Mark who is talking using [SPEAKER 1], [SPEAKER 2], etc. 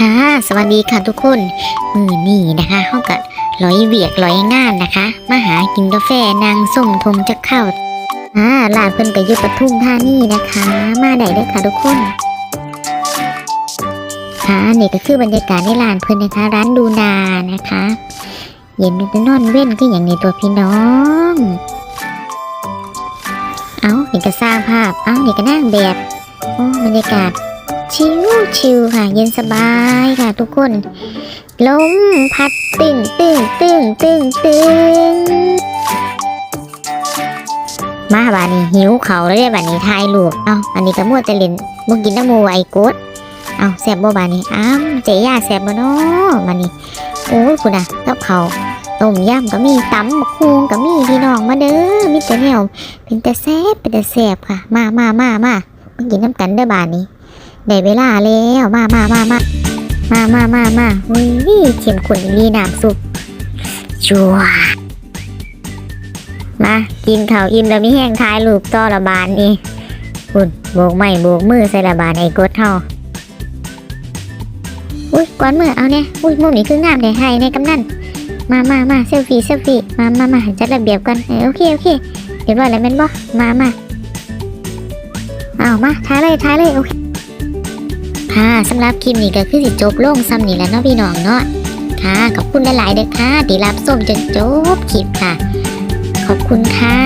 [SPEAKER 1] ค่ะ สวัสดีค่ะทุกคน มือนี่นะคะเฮากับร้อยเวียกร้อยงานนะคะ มาหากินกาแฟนางส้มทงจะเข้าอ่าร้านเพิ่นก็อยู่ปทุมธานี่นะคะ มาได้เลยค่ะทุกคน ค่ะนี่ก็คือบรรยากาศในร้านเพิ่นนะคะ ร้านดูนานะคะ เย็นจะนอนเว้นก็อย่างในตัวพี่น้อง เอานี่ก็สร้างภาพ เอานี่ก็นั่งแบบ โอ้บรรยากาศ ชิวชิวค่ะ เย็นสบายค่ะทุกคน ลมพัดตึงตึงตึงตึงตึงมาบานี้หิวเขาแล้วเด้บานี้ทายลูก เอาอันนี้ก็มัวแต่เล่นบ่กินน้ำมูไอ้กดเอาแซบบ่บานี้อ้าวเจียาแซบบ่เนาะบานี้โอ้ยคุณอะกับเขาต้มยำก็มีตำบักฮวงก็มีพี่น้องมาเด้อมีแต่แนวเป็นแต่แซบเป็นแต่แซบค่ะ มามามามามากินน้ำกันเด้อบานี้ ได้เวลาแล้วมามามามามามามามาอุ้ยเข้มข้นอีหลีน้ำซุปชัวมากินข้าวอิ่มแล้วมีแห้งท้ายลูกต่อระบานนี่คุณโบกไม้โบกมือใส่ระบานไอ้กดเฮาอุ้ยก้อนมือเอาเนี่ยอุ้ยมุมนี้คืองามเลยให้ในกำนันมามามาเซลฟี่เซลฟี่มามามาจัดระเบียบกันโอเคโอเคเรียบร้อแล้วแม่นบ่มามาเอามาท้ายเลยท้ายเลยโอเค ค่ะสำหรับคลิปนี้ก็คือสิจบลงซ้ำนี่แหล้วเนาะพี่น้องเนาะค่ะขอบคุณหลายๆเด้อค่ะที่รับชมจนจบคลิปค่ะ ขอบคุณค่ะ